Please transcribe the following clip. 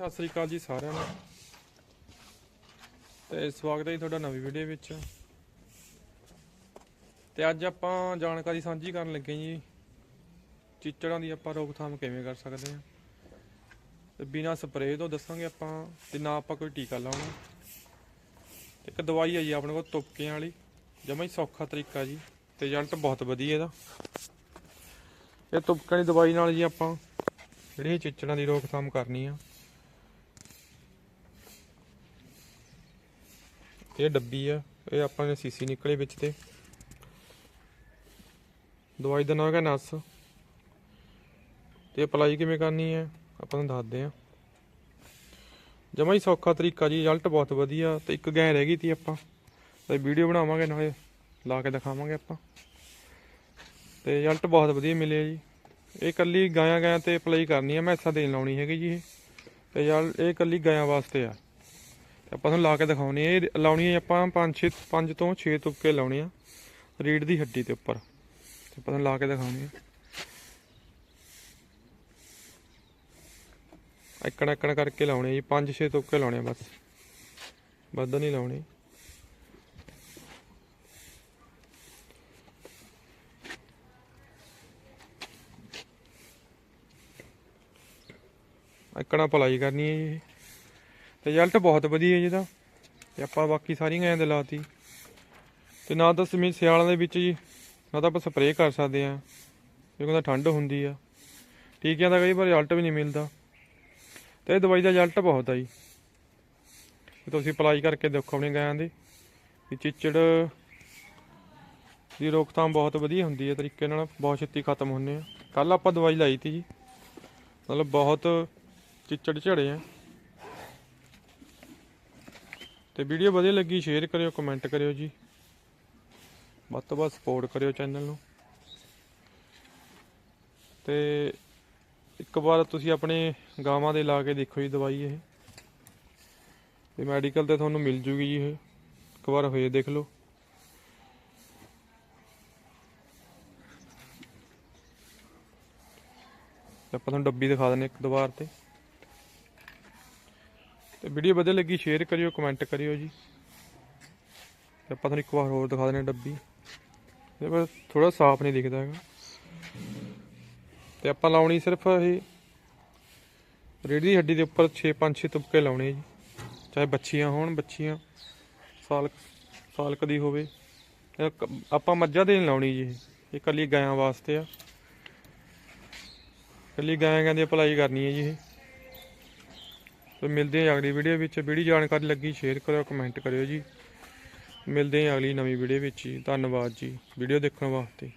ਸਤਿ ਸ੍ਰੀ ਅਕਾਲ ਜੀ ਸਾਰਿਆਂ ਨੂੰ। ਤੇ ਸਵਾਗਤ ਹੈ ਜੀ ਤੁਹਾਡਾ ਨਵੀਂ ਵੀਡੀਓ ਵਿੱਚ। ਤੇ ਅੱਜ ਆਪਾਂ ਜਾਣਕਾਰੀ ਸਾਂਝੀ ਕਰਨ ਲੱਗੇ ਜੀ, ਚਿੱਚੜਾਂ ਦੀ ਆਪਾਂ ਰੋਕਥਾਮ ਕਿਵੇਂ ਕਰ ਸਕਦੇ ਹਾਂ। ਤੇ ਬਿਨਾਂ ਸਪਰੇਅ ਤੋਂ ਦੱਸਾਂਗੇ ਆਪਾਂ, ਤੇ ਨਾ ਆਪਾਂ ਕੋਈ ਟੀਕਾ ਲਾਉਣਾ। ਇੱਕ ਦਵਾਈ ਹੈ ਜੀ ਆਪਣੇ ਕੋਲ ਤੁਪਕਿਆਂ ਵਾਲੀ, ਜਮਾਂ ਹੀ ਸੌਖਾ ਤਰੀਕਾ ਜੀ, ਤੇ ਰਿਜ਼ਲਟ ਬਹੁਤ ਵਧੀਆ ਇਹਦਾ। ਇਹ ਤੁਪਕਿਆਂ ਦੀ ਦਵਾਈ ਨਾਲ ਜੀ ਆਪਾਂ, ਜਿਹੜੀ ਚਿੱਚੜਾਂ ਦੀ ਰੋਕਥਾਮ ਕਰਨੀ ਆ। ਇਹ ਡੱਬੀ ਆ, ਇਹ ਆਪਾਂ ਨੇ ਸੀਸੀ ਨਿਕਲੇ ਵਿੱਚ ਤੇ। ਦਵਾਈ ਦਾ ਨਾਮ ਹੈਗਾ ਨਸ। ਤੇ ਅਪਲਾਈ ਕਿਵੇਂ ਕਰਨੀ ਹੈ ਆਪਾਂ ਨੂੰ ਦੱਸਦੇ ਆ। ਜਮਾ ਹੀ ਸੌਖਾ ਤਰੀਕਾ ਜੀ ਰਿਜ਼ਲਟ ਬਹੁਤ ਵਧੀਆ, ਤੇ ਇੱਕ ਗੈਂ ਰਹਿ ਗਈ ਤੀ ਆਪਾਂ। ਤੇ ਵੀਡੀਓ ਬਣਾਵਾਂਗੇ ਨਾਲੇ, ਲਾ ਕੇ ਦਿਖਾਵਾਂਗੇ ਆਪਾਂ। ਤੇ ਰਿਜ਼ਲਟ ਬਹੁਤ ਵਧੀਆ ਮਿਲਿਆ ਜੀ। ਇਹ ਕੱਲੀ ਗਾਇਆਂ ਗਾਇਆਂ ਤੇ ਅਪਲਾਈ ਕਰਨੀ ਹੈ ਮੈਸਾਂ ਦੇਣ ਲਾਉਣੀ ਹੈਗੀ ਜੀ ਇਹ। ਤੇ ਯਾਰ, ਇਹ ਕੱਲੀ ਗਾਇਆਂ ਵਾਸਤੇ ਆ। ਤੇ ਆਪਾਂ ਤੁਹਾਨੂੰ ਲਾ ਕੇ ਦਿਖਾਉਣੀ ਹੈ। ਇਹ ਲਾਉਣੀ ਹੈ ਆਪਾਂ 5 6 5 ਤੋਂ 6 ਤੁਪਕੇ ਲਾਉਣੇ ਆ ਰੀੜ ਦੀ ਹੱਡੀ ਦੇ ਉੱਪਰ। ਤੇ ਆਪਾਂ ਤੁਹਾਨੂੰ ਲਾ ਕੇ ਦਿਖਾਉਣੀ ਹੈ। ਇੱਕਣ ਇੱਕਣ ਕਰਕੇ ਲਾਉਣੇ ਜੀ 5 6 ਤੁਪਕੇ ਲਾਉਣੇ ਆ ਬਸ। ਵੱਧ ਨਹੀਂ ਲਾਉਣੇ। ਇੱਕਣਾ ਪਲਾਈ ਕਰਨੀ ਹੈ ਜੀ। ਰਿਜ਼ਲਟ ਬਹੁਤ ਵਧੀਆ ਜੀ ਇਹਦਾ। ਤੇ ਆਪਾਂ ਬਾਕੀ ਸਾਰੀਆਂ ਗਾਂ ਦੇ ਲਾਤੀ। ਤੇ ਨਾ ਤਾਂ ਸਮੇਂ ਸਿਆਲਾਂ ਦੇ ਵਿੱਚ ਜੀ, ਨਾ ਤਾਂ ਆਪਾਂ ਸਪਰੇਅ ਕਰ ਸਕਦੇ ਆ ਕਿਉਂਕਿ ਤਾਂ ਠੰਡ ਹੁੰਦੀ ਆ। ਟੀਕਿਆਂ ਦਾ ਕਈ ਵਾਰ ਰਿਜ਼ਲਟ ਵੀ ਨਹੀਂ ਮਿਲਦਾ। ਤੇ ਇਹ ਦਵਾਈ ਦਾ ਰਿਜ਼ਲਟ ਬਹੁਤ ਆ ਜੀ। ਤੁਸੀਂ ਅਪਲਾਈ ਕਰਕੇ ਦੇਖੋ ਆਪਣੀ ਗਾਂ ਦੀ। ਵੀ ਚਿੱਚੜ ਦੀ ਰੋਕਥਾਮ ਬਹੁਤ ਵਧੀਆ ਹੁੰਦੀ ਹੈ ਤਰੀਕੇ ਨਾਲ ਬਹੁਤ ਛੇਤੀ ਖਤਮ ਹੁੰਦੇ ਆ। ਕੱਲ ਆਪਾਂ ਦਵਾਈ ਲਾਈ ਤੀ ਜੀ। ਮਤਲਬ ਬਹੁਤ ਚਿੱਚੜ ਝੜੇ ਆ। ਤੇ ਵੀਡੀਓ ਵਧੀਆ ਲੱਗੀ ਸ਼ੇਅਰ ਕਰਿਓ ਕਮੈਂਟ ਕਰਿਓ ਜੀ। ਵੱਧ ਤੋਂ ਵੱਧ ਸਪੋਰਟ ਕਰਿਓ ਚੈਨਲ ਨੂੰ। ਤੇ ਇੱਕ ਵਾਰ ਤੁਸੀਂ ਆਪਣੇ ਗਾਵਾਂ ਦੇ ਲਾ ਕੇ ਦੇਖੋ ਜੀ ਦਵਾਈ ਇਹ। ਤੇ ਮੈਡੀਕਲ ਤੇ ਤੁਹਾਨੂੰ ਮਿਲ ਜੂਗੀ ਜੀ ਇਹ। ਇੱਕ ਵਾਰ ਹੋਏ ਦੇਖ ਲਓ। ਤੇ ਆਪਾਂ ਤੁਹਾਨੂੰ ਡੱਬੀ ਦਿਖਾ ਦਿੰਦੇ ਇੱਕ ਦੁਬਾਰ ਤੇ। ਤੇ ਵੀਡੀਓ ਵਧੀਆ ਲੱਗੀ ਸ਼ੇਅਰ ਕਰਿਓ ਕਮੈਂਟ ਕਰਿਓ ਜੀ। ਤੇ ਆਪਾਂ ਤੁਹਾਨੂੰ ਇੱਕ ਵਾਰ ਹੋਰ ਦਿਖਾ ਦਿੰਦੇ ਡੱਬੀ। ਇਹ ਪਰ ਥੋੜਾ ਸਾਫ਼ ਨਹੀਂ ਦਿਖਦਾ ਹੈਗਾ। ਤੇ ਆਪਾਂ ਲਾਉਣੀ ਸਿਰਫ ਇਹ ਰੇੜੀ ਦੀ ਹੱਡੀ ਦੇ ਉੱਪਰ 6 5 6 ਤੁਪਕੇ ਲਾਉਣੇ ਜੀ। ਚਾਹੇ ਬੱਚੀਆਂ ਹੋਣ, ਬੱਚੀਆਂ ਸਾਲ ਸਾਲ ਕਦੀ ਹੋਵੇ। ਆਪਾਂ ਮੱਝਾਂ ਦੇ ਨਹੀਂ ਲਾਉਣੀ ਜੀ ਇਹ। ਇਹ ਕੱਲੀ ਗਾਇਆਂ ਵਾਸਤੇ ਆ। ਕੱਲੀ ਗਾਇਆਂ ਕਹਿੰਦੇ ਦੀ ਅਪਲਾਈ ਕਰਨੀ ਹੈ ਜੀ ਇਹ। ਸੋ ਮਿਲਦੇ ਹਾਂ ਅਗਲੀ ਵੀਡੀਓ ਵਿੱਚ। ਵੀਡੀਓ ਜਾਣਕਾਰੀ ਲੱਗੀ ਸ਼ੇਅਰ ਕਰਿਓ ਕਮੈਂਟ ਕਰਿਓ ਜੀ। ਮਿਲਦੇ ਹਾਂ ਅਗਲੀ ਨਵੀਂ ਵੀਡੀਓ ਵਿੱਚ ਜੀ। ਧੰਨਵਾਦ ਜੀ। ਵੀਡੀਓ ਦੇਖਣ ਵਾਸਤੇ।